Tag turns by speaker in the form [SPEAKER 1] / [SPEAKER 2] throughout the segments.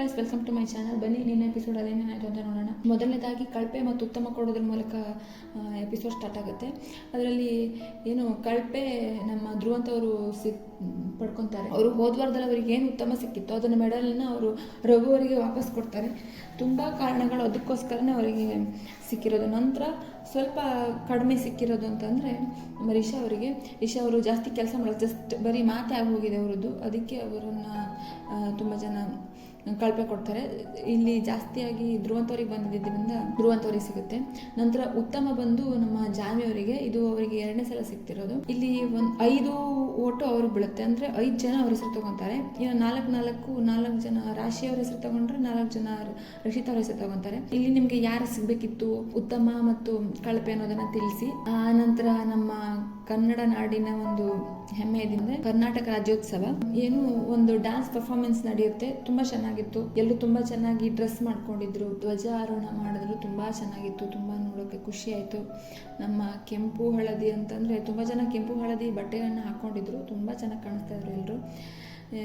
[SPEAKER 1] Guys welcome to my channel ಬನ್ನಿ, ನಿನ್ನ ಎಪಿಸೋಡಲ್ಲಿ ಏನೇನಾಯಿತು ಅಂತ ನೋಡೋಣ. ಮೊದಲನೇದಾಗಿ ಕಳಪೆ ಮತ್ತು ಉತ್ತಮ ಕೊಡೋದ್ರ ಮೂಲಕ ಎಪಿಸೋಡ್ ಸ್ಟಾರ್ಟ್ ಆಗುತ್ತೆ. ಅದರಲ್ಲಿ ಏನು, ಕಳಪೆ ನಮ್ಮ ಧ್ರುವಂತ ಅವರು ಸಿಕ್, ಪಡ್ಕೊತಾರೆ. ಅವರು ಹೋದ ವಾರದಲ್ಲಿ ಅವರಿಗೆ ಏನು ಉತ್ತಮ ಸಿಕ್ಕಿತ್ತು, ಅದನ್ನು ಮೆಡಲನ್ನು ಅವರು ರಘುವರಿಗೆ ವಾಪಸ್ ಕೊಡ್ತಾರೆ. ತುಂಬ ಕಾರಣಗಳು ಅದಕ್ಕೋಸ್ಕರನೇ ಅವರಿಗೆ ಸಿಕ್ಕಿರೋದು. ನಂತರ ಸ್ವಲ್ಪ ಕಡಿಮೆ ಸಿಕ್ಕಿರೋದು ಅಂತಂದರೆ ನಮ್ಮ ರಿಷಾ ಅವರಿಗೆ. ರಿಷಾ ಅವರು ಜಾಸ್ತಿ ಕೆಲಸ ಮಾಡೋದು, ಜಸ್ಟ್ ಬರೀ ಮಾತೆ ಆಗಿ ಹೋಗಿದೆ ಅವರದ್ದು. ಅದಕ್ಕೆ ಅವರನ್ನು ತುಂಬ ಜನ ಕಳಪೆ ಕೊಡ್ತಾರೆ. ಇಲ್ಲಿ ಜಾಸ್ತಿಯಾಗಿ ಧ್ರುವಂತವ್ರಿಗೆ ಬಂದಿದ್ದರಿಂದ ಧ್ರುವಂತವ್ರಿಗೆ ಸಿಗುತ್ತೆ. ನಂತರ ಉತ್ತಮ ಬಂದು ನಮ್ಮ ಜಾನ್ವಿ ಅವರಿಗೆ. ಇದು ಅವರಿಗೆ ಎರಡನೇ ಸಲ ಸಿಗ್ತಿರೋದು. ಇಲ್ಲಿ ಒಂದು ಐದು ಓಟು ಅವ್ರಿಗೆ ಬೀಳುತ್ತೆ. ಅಂದರೆ ಐದು ಜನ ಅವ್ರ ಹೆಸರು ತೊಗೊತಾರೆ. ಇನ್ನು ನಾಲ್ಕು ನಾಲ್ಕು ನಾಲ್ಕು ಜನ ರಾಶಿ ಅವ್ರ ಹೆಸರು ತಗೊಂಡ್ರೆ ನಾಲ್ಕು ಜನ ರಕ್ಷಿತ ಅವ್ರ ಹೆಸರು ತೊಗೊತಾರೆ. ಇಲ್ಲಿ ನಿಮಗೆ ಯಾರು ಸಿಗಬೇಕಿತ್ತು? ಉತ್ತಮ ಮತ್ತು ಕಳಪೆ ಅನ್ನೋದನ್ನ ತಿಳಿಸಿ. ಆ ನಂತರ ನಮ್ಮ ಕನ್ನಡ ನಾಡಿನ ಒಂದು ಹೆಮ್ಮೆ ಕರ್ನಾಟಕ ರಾಜ್ಯೋತ್ಸವ. ಏನು ಒಂದು ಡ್ಯಾನ್ಸ್ ಪರ್ಫಾರ್ಮೆನ್ಸ್ ನಡೆಯುತ್ತೆ. ತುಂಬಾ ಚೆನ್ನಾಗಿತ್ತು. ಎಲ್ಲರೂ ತುಂಬಾ ಚೆನ್ನಾಗಿ ಡ್ರೆಸ್ ಮಾಡ್ಕೊಂಡಿದ್ರು. ಧ್ವಜಾರೋಹಣ ಮಾಡಿದ್ರು. ತುಂಬಾ ಚೆನ್ನಾಗಿತ್ತು. ತುಂಬಾ ನೋಡೋಕೆ ಖುಷಿ ಆಯಿತು. ನಮ್ಮ ಕೆಂಪು ಹಳದಿ ಅಂತಂದ್ರೆ ತುಂಬಾ ಜನ ಕೆಂಪು ಹಳದಿ ಬಟ್ಟೆಗಳನ್ನ ಹಾಕೊಂಡಿದ್ರು. ತುಂಬಾ ಚೆನ್ನಾಗಿ ಕಾಣಿಸ್ತಾ ಇದ್ರು ಎಲ್ಲರೂ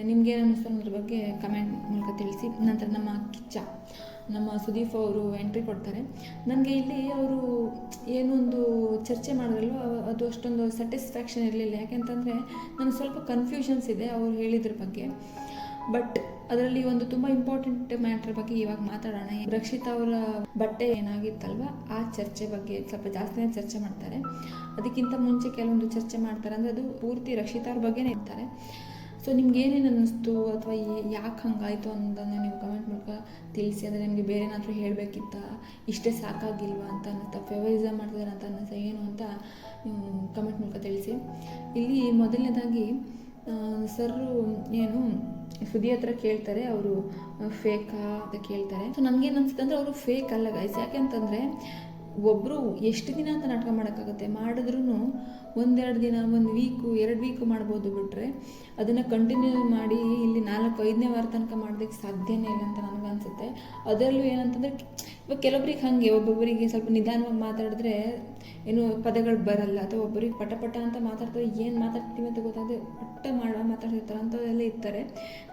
[SPEAKER 1] ನಿಮ್ಗೆ ಏನು ಅನ್ನಿಸ್ತು ಅನ್ನೋದ್ರ ಬಗ್ಗೆ ಕಮೆಂಟ್ ಮೂಲಕ ತಿಳಿಸಿ. ನಂತರ ನಮ್ಮ ಕಿಚ್ಚ, ನಮ್ಮ ಸುದೀಪ್ ಅವರು ಎಂಟ್ರಿ ಕೊಡ್ತಾರೆ. ನನಗೆ ಇಲ್ಲಿ ಅವರು ಏನೊಂದು ಚರ್ಚೆ ಮಾಡಿದ್ರಲ್ವ, ಅದು ಅಷ್ಟೊಂದು ಸ್ಯಾಟಿಸ್ಫ್ಯಾಕ್ಷನ್ ಇರಲಿಲ್ಲ. ಯಾಕೆಂತಂದರೆ, ನನಗೆ ಸ್ವಲ್ಪ ಕನ್ಫ್ಯೂಷನ್ಸ್ ಇದೆ ಅವ್ರು ಹೇಳಿದ್ರ ಬಗ್ಗೆ. ಬಟ್ ಅದರಲ್ಲಿ ಒಂದು ತುಂಬ ಇಂಪಾರ್ಟೆಂಟ್ ಮ್ಯಾಟ್ರ್ ಬಗ್ಗೆ ಇವಾಗ ಮಾತಾಡೋಣ. ರಕ್ಷಿತ್ ಅವರ ಬಟ್ಟೆ ಏನಾಗಿತ್ತಲ್ವ? ಆ ಚರ್ಚೆ ಬಗ್ಗೆ ಸ್ವಲ್ಪ ಜಾಸ್ತಿನೇ ಚರ್ಚೆ ಮಾಡ್ತಾರೆ. ಅದಕ್ಕಿಂತ ಮುಂಚೆ ಕೆಲವೊಂದು ಚರ್ಚೆ ಮಾಡ್ತಾರೆ. ಅಂದರೆ ಅದು ಪೂರ್ತಿ ರಕ್ಷಿತಾ ಅವ್ರ ಬಗ್ಗೆನೇ ಇರ್ತಾರೆ. ಸೊ ನಿಮ್ಗೆ ಏನೇನು ಅನ್ನಿಸ್ತು? ಅಥವಾ ಯಾಕೆ ಹಂಗಾಯಿತು ಅನ್ನೋದನ್ನು ನೀವು ಕಮೆಂಟ್ ಮೂಲಕ ತಿಳಿಸಿ. ಅಂದರೆ ನಿಮಗೆ ಬೇರೆ ಏನಾದರೂ ಹೇಳಬೇಕಿತ್ತ? ಇಷ್ಟೇ ಸಾಕಾಗಿಲ್ವಾ ಅಂತ ಅನ್ನಿಸ್ತಾ ಫೇವರಿಸಮ್ ಮಾಡ್ತಿದ್ದಾರೆ ಅಂತ ಅನ್ನಿಸ್ತಾ ಏನು ಅಂತ ಕಮೆಂಟ್ ಮೂಲಕ ತಿಳಿಸಿ. ಇಲ್ಲಿ ಮೊದಲನೇದಾಗಿ ಸರ್ ಏನು ಸುದಿ ಹತ್ರ ಕೇಳ್ತಾರೆ, ಅವರು ಫೇಕಾ ಅಂತ ಕೇಳ್ತಾರೆ. ಸೊ ನನಗೇನು ಅನ್ಸುತ್ತೆ ಅಂದರೆ, ಅವರು ಫೇಕ್ ಅಲ್ಲ ಗೈಸ್ ಯಾಕೆ ಅಂತಂದರೆ ಒಬ್ಬರು ಎಷ್ಟು ದಿನ ಅಂತ ನಾಟಕ ಮಾಡೋಕ್ಕಾಗುತ್ತೆ? ಮಾಡಿದ್ರೂ ಒಂದೆರಡು ದಿನ, ಒಂದು ವೀಕು ಎರಡು ವೀಕು ಮಾಡ್ಬೋದು ಬಿಟ್ಟರೆ ಅದನ್ನು ಕಂಟಿನ್ಯೂ ಮಾಡಿ ಇಲ್ಲಿ ನಾಲ್ಕು ಐದನೇ ವಾರ ತನಕ ಮಾಡೋದಕ್ಕೆ ಸಾಧ್ಯನೇ ಇಲ್ಲ ಅಂತ ನನಗೆ ಅನಿಸುತ್ತೆ. ಅದರಲ್ಲೂ ಏನಂತಂದರೆ ಇವಾಗ ಕೆಲವೊಬ್ರಿಗೆ ಹಾಗೆ, ಒಬ್ಬೊಬ್ಬರಿಗೆ ಸ್ವಲ್ಪ ನಿಧಾನವಾಗಿ ಮಾತಾಡಿದ್ರೆ ಏನು ಪದಗಳು ಬರಲ್ಲ. ಅಥವಾ ಒಬ್ಬರಿಗೆ ಪಟ ಪಟ ಅಂತ ಮಾತಾಡ್ತಾರೆ, ಏನು ಮಾತಾಡ್ತೀವಿ ಅಂತ ಗೊತ್ತಾಗದೆ ಪಟ್ಟ ಮಾಡೋ ಮಾತಾಡ್ತಿರ್ತಾರೆ ಅಂಥವೆಲ್ಲ ಇರ್ತಾರೆ.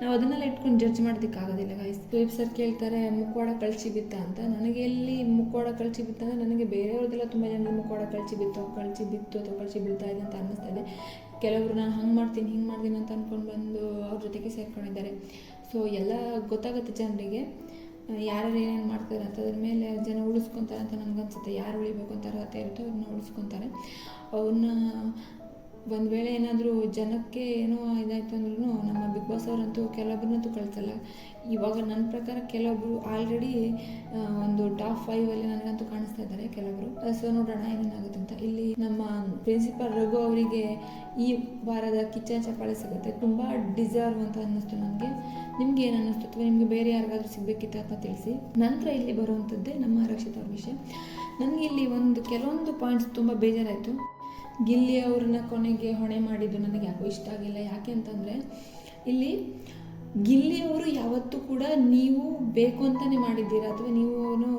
[SPEAKER 1] ನಾವು ಅದನ್ನೆಲ್ಲ ಇಟ್ಕೊಂಡು ಜಡ್ಜ್ ಮಾಡೋದಕ್ಕಾಗೋದಿಲ್ಲ ಗಾಯ್ಸ್ ಸುದೀಪ್ ಸರ್ ಕೇಳ್ತಾರೆ, ಮುಖವಾಡ ಕಳಿಸಿ ಬಿತ್ತ? ಅಂತ. ನನಗೆ ಎಲ್ಲಿ ಮುಖವಾಡ ಕಳಿಸಿ ಬಿತ್ತ ಅಂದರೆ ನನಗೆ ಬೇರೆಯವ್ರದ್ದೆಲ್ಲ ತುಂಬ ಜನ ಮುಖವಾಡ ಕಳಿಸಿ ಬಿತ್ತು ಕಳಿಸಿ ಬಿತ್ತು ಅಥವಾ ಕಳಿಸಿ ಬೀಳ್ತಾ ಇದೆ ಅಂತ ಅನ್ನಿಸ್ತಾ ಇದೆ. ಕೆಲವರು, ನಾನು ಹಂಗೆ ಮಾಡ್ತೀನಿ, ಹಿಂಗೆ ಮಾಡ್ತೀನಿ ಅಂತ ಅಂದ್ಕೊಂಡು ಬಂದು ಅವ್ರ ಜೊತೆಗೆ ಸೇರ್ಕೊಂಡಿದ್ದಾರೆ. ಸೊ ಎಲ್ಲ ಗೊತ್ತಾಗುತ್ತೆ ಜನರಿಗೆ. ಯಾರ್ಯಾರು ಏನೇನು ಮಾಡ್ತಾರೆ ಅಂತ ಅದ್ರ ಮೇಲೆ ಜನ ಉಳಿಸ್ಕೊತಾರೆ ಅಂತ ನನಗನ್ಸುತ್ತೆ. ಯಾರು ಉಳಿಬೇಕು ಅಂತ ಅರ್ಹತೆ ಇರುತ್ತೋ ಅವ್ರನ್ನ ಉಳಿಸ್ಕೊತಾರೆ. ಅವನ್ನ ಒಂದು ವೇಳೆ ಏನಾದರೂ ಜನಕ್ಕೆ ಏನೋ ಇದಾಯಿತು ಅಂದ್ರೂ ನಮ್ಮ ಬಿಗ್ ಬಾಸ್ ಅವರಂತೂ ಕೆಲವೊಬ್ಬರನ್ನಂತೂ ಕಳಿಸಲ್ಲ. ಇವಾಗ ನನ್ನ ಪ್ರಕಾರ ಕೆಲವೊಬ್ಬರು ಆಲ್ರೆಡಿ ಒಂದು ಟಾಪ್ ಫೈವಲ್ಲಿ ನನಗಂತೂ ಕಾಣಿಸ್ತಾ ಇದ್ದಾರೆ ಕೆಲವರು ಸೊ ನೋಡೋಣ ಏನೇನಾಗುತ್ತೆ ಅಂತ. ಇಲ್ಲಿ ನಮ್ಮ ಪ್ರಿನ್ಸಿಪಾಲ್ ರಘು ಅವರಿಗೆ ಈ ವಾರದ ಕಿಚನ್ ಚಪ್ಪಾಳೆ ಸಿಗುತ್ತೆ. ತುಂಬ ಡಿಸರ್ವ್ ಅಂತ ಅನ್ನಿಸ್ತು ನನಗೆ. ನಿಮ್ಗೆ ಏನು ಅನ್ನಿಸ್ತು? ಅಥವಾ ನಿಮಗೆ ಬೇರೆ ಯಾರಿಗಾದ್ರೂ ಸಿಗಬೇಕಿತ್ತು ಅಂತ ತಿಳಿಸಿ. ನಂತರ ಇಲ್ಲಿ ಬರುವಂಥದ್ದೇ ನಮ್ಮ ರಕ್ಷಿತ ಅವ್ರ ವಿಷಯ. ನನಗೆ ಇಲ್ಲಿ ಒಂದು, ಕೆಲವೊಂದು ಪಾಯಿಂಟ್ಸ್ ತುಂಬ ಬೇಜಾರಾಯಿತು. ಗಿಲ್ಲಿ ಅವ್ರನ್ನ ಕೊನೆಗೆ ಹೊಣೆ ಮಾಡಿದ್ದು ನನಗೆ ಯಾಕೋ ಇಷ್ಟ ಆಗಿಲ್ಲ. ಯಾಕೆ ಅಂತಂದರೆ, ಇಲ್ಲಿ ಗಿಲ್ಲಿ ಅವರು ಯಾವತ್ತೂ ಕೂಡ ನೀವು ಬೇಕು ಅಂತಲೇ ಮಾಡಿದ್ದೀರಾ ಅಥವಾ ನೀವು ಅವನು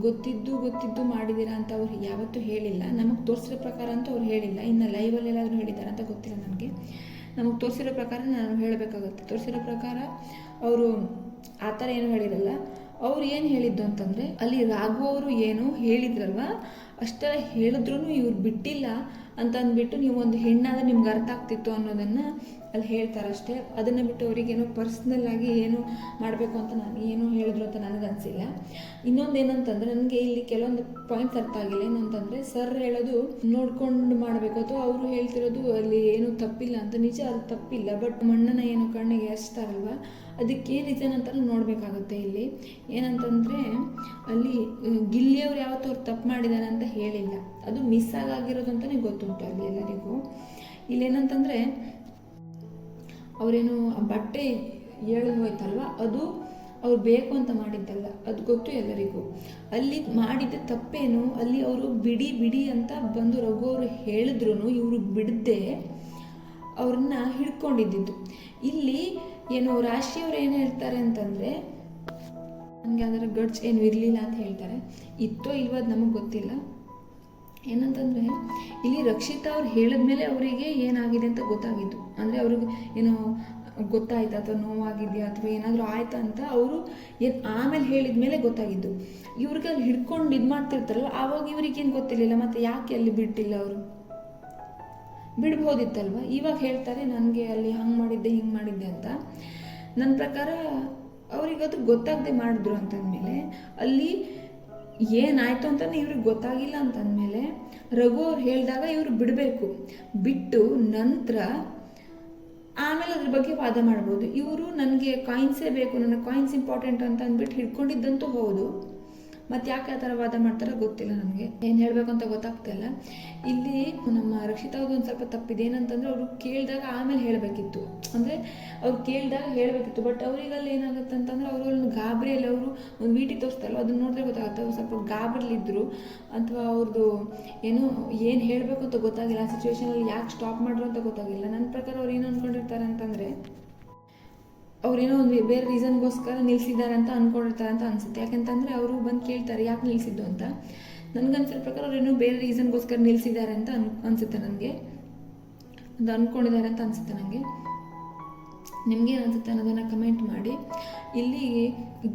[SPEAKER 1] ಗೊತ್ತಿದ್ದು ಗೊತ್ತಿದ್ದು ಮಾಡಿದ್ದೀರಾ ಅಂತ ಅವ್ರು ಯಾವತ್ತೂ ಹೇಳಿಲ್ಲ. ನಮಗೆ ತೋರಿಸಿರೋ ಪ್ರಕಾರ ಅಂತೂ ಅವ್ರು ಹೇಳಿಲ್ಲ. ಇನ್ನು ಲೈವಲ್ಲಿ ಎಲ್ಲಾದರೂ ಹೇಳಿದ್ದಾರೆ ಅಂತ ಗೊತ್ತಿಲ್ಲ ನನಗೆ. ನಮಗೆ ತೋರಿಸಿರೋ ಪ್ರಕಾರ ನಾನು ಹೇಳಬೇಕಾಗುತ್ತೆ. ತೋರಿಸಿರೋ ಪ್ರಕಾರ ಅವರು ಆ ಥರ ಏನು ಹೇಳಿರಲ್ಲ. ಅವ್ರು ಏನು ಹೇಳಿದ್ದು ಅಂತಂದರೆ, ಅಲ್ಲಿ ರಾಘು ಅವರು ಏನು ಹೇಳಿದ್ರಲ್ವ ಅಷ್ಟೆಲ್ಲ ಹೇಳಿದ್ರು ಇವ್ರು ಬಿಟ್ಟಿಲ್ಲ ಅಂತ ಅಂದ್ಬಿಟ್ಟು ನೀವು ಒಂದು ಹೆಣ್ಣಾದ್ರೆ ನಿಮ್ಗೆ ಅರ್ಥ ಆಗ್ತಿತ್ತು ಅನ್ನೋದನ್ನು ಅಲ್ಲಿ ಹೇಳ್ತಾರಷ್ಟೇ ಅದನ್ನು ಬಿಟ್ಟು ಅವರಿಗೇನೋ ಪರ್ಸ್ನಲ್ ಆಗಿ ಏನು ಮಾಡಬೇಕು ಅಂತ ನಾನು ಏನು ಹೇಳಿದ್ರು ಅಂತ ನನಗೆ ಅನಿಸಿಲ್ಲ. ಇನ್ನೊಂದು ಏನಂತಂದರೆ ನನಗೆ ಇಲ್ಲಿ ಕೆಲವೊಂದು ಪಾಯಿಂಟ್ಸ್ ಅರ್ಥ ಆಗಿಲ್ಲ. ಏನಂತಂದರೆ ಸರ್ ಹೇಳೋದು ನೋಡ್ಕೊಂಡು ಮಾಡಬೇಕು ಅಥವಾ ಅವರು ಹೇಳ್ತಿರೋದು ಅಲ್ಲಿ ಏನು ತಪ್ಪಿಲ್ಲ ಅಂತ. ನಿಜ ಅದು ತಪ್ಪಿಲ್ಲ ಬಟ್ ಮಣ್ಣನ ಏನು ಕಣ್ಣಿಗೆ ಎಸ್ತಾರಲ್ವ ಅದಕ್ಕೆ ರೀಸನ್ ಅಂತ ನೋಡಬೇಕಾಗುತ್ತೆ ಇಲ್ಲಿ. ಏನಂತಂದರೆ, ಅಲ್ಲಿ ಗಿಲ್ಲಿಯವ್ರು ಯಾವತ್ತೂ ಅವ್ರು ತಪ್ಪು ಮಾಡಿದ್ದಾರೆ ಅಂತ ಹೇಳಿಲ್ಲ. ಅದು ಮಿಸ್ ಆಗಾಗಿರೋದು ಅಂತಲೇ ಗೊತ್ತುಂಟು ಅಲ್ಲಿ ಎಲ್ಲರಿಗೂ. ಇಲ್ಲೇನಂತಂದರೆ ಅವರೇನು ಆ ಬಟ್ಟೆ ಏಳು ಹೋಯ್ತಲ್ವ? ಅದು ಅವ್ರು ಬೇಕು ಅಂತ ಮಾಡಿದ್ದಲ್ಲ. ಅದು ಗೊತ್ತು ಎಲ್ಲರಿಗೂ. ಅಲ್ಲಿ ಮಾಡಿದ ತಪ್ಪೇನು? ಅಲ್ಲಿ ಅವರು ಬಿಡಿ ಬಿಡಿ ಅಂತ ಬಂದು ರಘು ಅವರು ಹೇಳಿದ್ರು ಇವರು ಬಿಡದೆ ಅವ್ರನ್ನ ಹಿಡ್ಕೊಂಡಿದ್ದಿದ್ದು. ಇಲ್ಲಿ ಏನು ರಾಶಿಯವ್ರು ಏನು ಹೇಳ್ತಾರೆ ಅಂತಂದರೆ, ನನಗೆ ಅದರ ಗಡ್ಜ್ ಏನು ಇರಲಿಲ್ಲ ಅಂತ ಹೇಳ್ತಾರೆ. ಇತ್ತೋ ಇಲ್ವೋ ಅದು ನಮಗೆ ಗೊತ್ತಿಲ್ಲ. ಏನಂತಂದರೆ, ಇಲ್ಲಿ ರಕ್ಷಿತಾ ಅವ್ರು ಹೇಳಿದ್ಮೇಲೆ ಅವರಿಗೆ ಏನಾಗಿದೆ ಅಂತ ಗೊತ್ತಾಗಿದ್ದು. ಅಂದರೆ ಅವ್ರಿಗೆ ಏನು ಗೊತ್ತಾಯ್ತಾ ಅಥವಾ ನೋವಾಗಿದೆಯಾ ಅಥವಾ ಏನಾದರೂ ಆಯ್ತಾ ಅಂತ ಅವರು ಏನು ಆಮೇಲೆ ಹೇಳಿದ ಮೇಲೆ ಗೊತ್ತಾಗಿದ್ದು. ಇವ್ರಿಗೆ ಅಲ್ಲಿ ಹಿಡ್ಕೊಂಡು ಇದು ಮಾಡ್ತಿರ್ತಾರಲ್ಲ, ಆವಾಗ ಇವ್ರಿಗೇನು ಗೊತ್ತಿರಲಿಲ್ಲ. ಮತ್ತು ಯಾಕೆ ಅಲ್ಲಿ ಬಿಟ್ಟಿಲ್ಲ ಅವರು? ಬಿಡ್ಬೋದಿತ್ತಲ್ವ? ಇವಾಗ ಹೇಳ್ತಾರೆ, ನನಗೆ ಅಲ್ಲಿ ಹಂಗೆ ಮಾಡಿದ್ದೆ, ಹಿಂಗೆ ಮಾಡಿದ್ದೆ ಅಂತ. ನನ್ನ ಪ್ರಕಾರ ಅವ್ರಿಗೆ ಅದು ಗೊತ್ತಾಗದೆ ಮಾಡಿದ್ರು ಅಂತಂದಮೇಲೆ, ಅಲ್ಲಿ ಏನಾಯಿತು ಅಂತಲೇ ಇವ್ರಿಗೆ ಗೊತ್ತಾಗಿಲ್ಲ ಅಂತಂದಮೇಲೆ, ರಘು ಅವ್ರು ಹೇಳಿದಾಗ ಇವರು ಬಿಡಬೇಕು. ಬಿಟ್ಟು ನಂತರ ಆಮೇಲೆ ಅದ್ರ ಬಗ್ಗೆ ವಾದ ಮಾಡ್ಬೋದು. ಇವರು ನನಗೆ ಕಾಯಿನ್ಸೇ ಬೇಕು, ನನ್ನ ಕಾಯಿನ್ಸ್ ಇಂಪಾರ್ಟೆಂಟ್ ಅಂತ ಅಂದ್ಬಿಟ್ಟು ಹಿಡ್ಕೊಂಡಿದ್ದಂತೂ ಹೌದು. ಮತ್ತು ಯಾಕೆ ಆ ಥರ ವಾದ ಮಾಡ್ತಾರೋ ಗೊತ್ತಿಲ್ಲ ನನಗೆ ಏನು ಹೇಳಬೇಕು ಅಂತ ಗೊತ್ತಾಗ್ತಿಲ್ಲ ಇಲ್ಲಿ. ನಮ್ಮ ರಕ್ಷಿತಾ ಒಂದು ಸ್ವಲ್ಪ ತಪ್ಪಿದೆ ಏನಂತಂದರೆ ಅವರು ಕೇಳಿದಾಗ ಆಮೇಲೆ ಹೇಳಬೇಕಿತ್ತು. ಅಂದರೆ ಅವ್ರು ಕೇಳಿದಾಗ ಹೇಳಬೇಕಿತ್ತು. ಬಟ್ ಅವರಿಗಲ್ಲಿ ಏನಾಗುತ್ತೆ ಅಂತಂದರೆ ಅವರು ಒಂದು ಗಾಬರಿಯಲ್ಲಿ ಅವರು ಒಂದು ವೀಟಿ ತೋರಿಸ್ತಾರಲ್ಲ, ಅದನ್ನ ನೋಡಿದ್ರೆ ಗೊತ್ತಾಗುತ್ತೆ. ಅವ್ರು ಸ್ವಲ್ಪ ಗಾಬರಿಲಿದ್ದರು ಅಥವಾ ಅವ್ರದ್ದು ಏನು ಏನು ಹೇಳಬೇಕು ಅಂತ ಗೊತ್ತಾಗಿಲ್ಲ. ಆ ಸಿಚುವೇಶನಲ್ಲಿ ಯಾಕೆ ಸ್ಟಾಪ್ ಮಾಡ್ರು ಅಂತ ಗೊತ್ತಾಗಿಲ್ಲ. ನನ್ನ ಪ್ರಕಾರ ಅವ್ರು ಏನು ಅಂದ್ಕೊಂಡಿರ್ತಾರೆ ಅಂತಂದರೆ ಅವ್ರೇನೋ ಒಂದು ಬೇರೆ ರೀಸನ್ಗೋಸ್ಕರ ನಿಲ್ಲಿಸಿದ್ದಾರೆ ಅಂತ ಅಂದ್ಕೊಂಡಿರ್ತಾರೆ ಅಂತ ಅನಿಸುತ್ತೆ. ಯಾಕಂತಂದರೆ ಅವರು ಬಂದು ಕೇಳ್ತಾರೆ, ಯಾಕೆ ನಿಲ್ಲಿಸಿದ್ದು ಅಂತ. ನನಗನ್ಸಿರೋ ಪ್ರಕಾರ ಅವ್ರೇನೋ ಬೇರೆ ರೀಸನ್ಗೋಸ್ಕರ ನಿಲ್ಲಿಸಿದ್ದಾರೆ ಅಂತ ಅನ್, ಅನಿಸುತ್ತೆ ನನಗೆ. ಅದು ಅಂದ್ಕೊಂಡಿದ್ದಾರೆ ಅಂತ ಅನಿಸುತ್ತೆ ನನಗೆ ನಿಮಗೇನು ಅನಿಸುತ್ತೆ ಅನ್ನೋದನ್ನು ಕಮೆಂಟ್ ಮಾಡಿ. ಇಲ್ಲಿ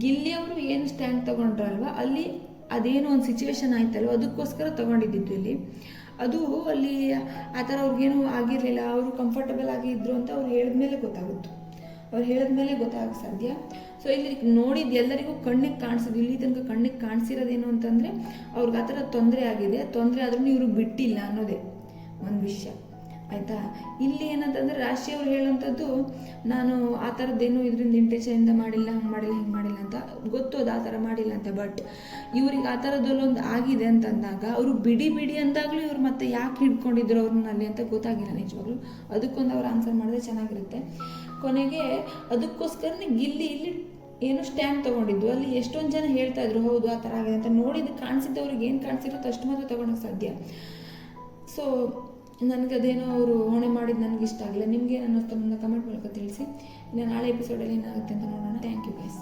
[SPEAKER 1] ಗಿಲ್ಲಿ ಅವರು ಏನು ಸ್ಟ್ಯಾಂಡ್ ತೊಗೊಂಡ್ರಲ್ವ, ಅಲ್ಲಿ ಅದೇನೋ ಒಂದು ಸಿಚುವೇಶನ್ ಆಯ್ತಲ್ವ, ಅದಕ್ಕೋಸ್ಕರ ತೊಗೊಂಡಿದ್ದು ಇಲ್ಲಿ. ಅದು ಅಲ್ಲಿ ಆ ಥರ ಅವ್ರಿಗೇನು ಆಗಿರಲಿಲ್ಲ, ಅವರು ಕಂಫರ್ಟಬಲ್ ಆಗಿ ಇದ್ರು ಅಂತ ಅವ್ರು ಹೇಳಿದ್ಮೇಲೆ ಗೊತ್ತಾಗುತ್ತೆ. ಅವ್ರು ಹೇಳಿದ್ಮೇಲೆ ಗೊತ್ತಾಗ ಸಾಧ್ಯ? ಸೊ ಇಲ್ಲಿ ನೋಡಿದ ಎಲ್ಲರಿಗೂ ಕಣ್ಣಿಗೆ ಕಾಣಿಸೋದು, ಇಲ್ಲಿ ತನಕ ಕಣ್ಣಿಗೆ ಕಾಣಿಸಿರೋದೇನು ಅಂತಂದರೆ, ಅವ್ರಿಗೆ ಆ ಥರ ತೊಂದರೆ ಆಗಿದೆ. ತೊಂದರೆ ಆದ್ರೂ ಇವರು ಬಿಟ್ಟಿಲ್ಲ ಅನ್ನೋದೇ ಒಂದು ವಿಷಯ. ಆಯಿತಾ? ಇಲ್ಲಿ ಏನಂತಂದರೆ ರಾಶಿ ಅವ್ರು ನಾನು ಆ ಥರದ್ದೇನು ಇದರಿಂದ ಇಂಟೆನ್ಷನಿಂದ ಮಾಡಿಲ್ಲ, ಹಂಗೆ ಮಾಡಿಲ್ಲ, ಹಿಂಗೆ ಮಾಡಿಲ್ಲ ಅಂತ ಗೊತ್ತು ಅದು ಆ ಥರ ಮಾಡಿಲ್ಲ ಅಂತ. ಬಟ್ ಇವ್ರಿಗೆ ಆ ಥರದಲ್ಲೊಂದು ಆಗಿದೆ ಅಂತಂದಾಗ, ಅವರು ಬಿಡಿ ಬಿಡಿ ಅಂದಾಗಲೂ ಇವ್ರು ಮತ್ತೆ ಯಾಕೆ ಹಿಡ್ಕೊಂಡಿದ್ರು ಅವ್ರನ್ನ ಅಲ್ಲಿ ಅಂತ ಗೊತ್ತಾಗಿಲ್ಲ ನಿಜವಾಗ್ಲೂ. ಅದಕ್ಕೊಂದು ಅವ್ರು ಆನ್ಸರ್ ಮಾಡಿದ್ರೆ ಚೆನ್ನಾಗಿರುತ್ತೆ. ಕೊನೆಗೆ ಅದಕ್ಕೋಸ್ಕರನೇ ಗಿಲ್ಲಿ ಇಲ್ಲಿ ಏನು ಸ್ಟ್ಯಾಂಡ್ ತೊಗೊಂಡಿದ್ದು. ಅಲ್ಲಿ ಎಷ್ಟೊಂದು ಜನ ಹೇಳ್ತಾ ಇದ್ರು, ಹೌದು, ಆ ಥರ ಆಗಿದೆ ಅಂತ. ನೋಡಿದ್ದು ಕಾಣಿಸಿದ್ದವ್ರಿಗೆ ಏನು ಕಾಣಿಸಿರುತ್ತೋ ಅಷ್ಟು ಮಾತ್ರ ತೊಗೊಳಕ್ಕೆ ಸಾಧ್ಯ. ಸೊ ನನಗದೇನೋ ಅವರು ಹೊಣೆ ಮಾಡಿದ್ದು ನನಗೆ ಇಷ್ಟ ಆಗಿಲ್ಲ. ನಿಮಗೆ ನನ್ನ ಕಮೆಂಟ್ ಮೂಲಕ ತಿಳಿಸಿ. ಇನ್ನು ನಾಳೆ ಎಪಿಸೋಡಲ್ಲಿ ಏನಾಗುತ್ತೆ ಅಂತ ನೋಡೋಣ. Thank you guys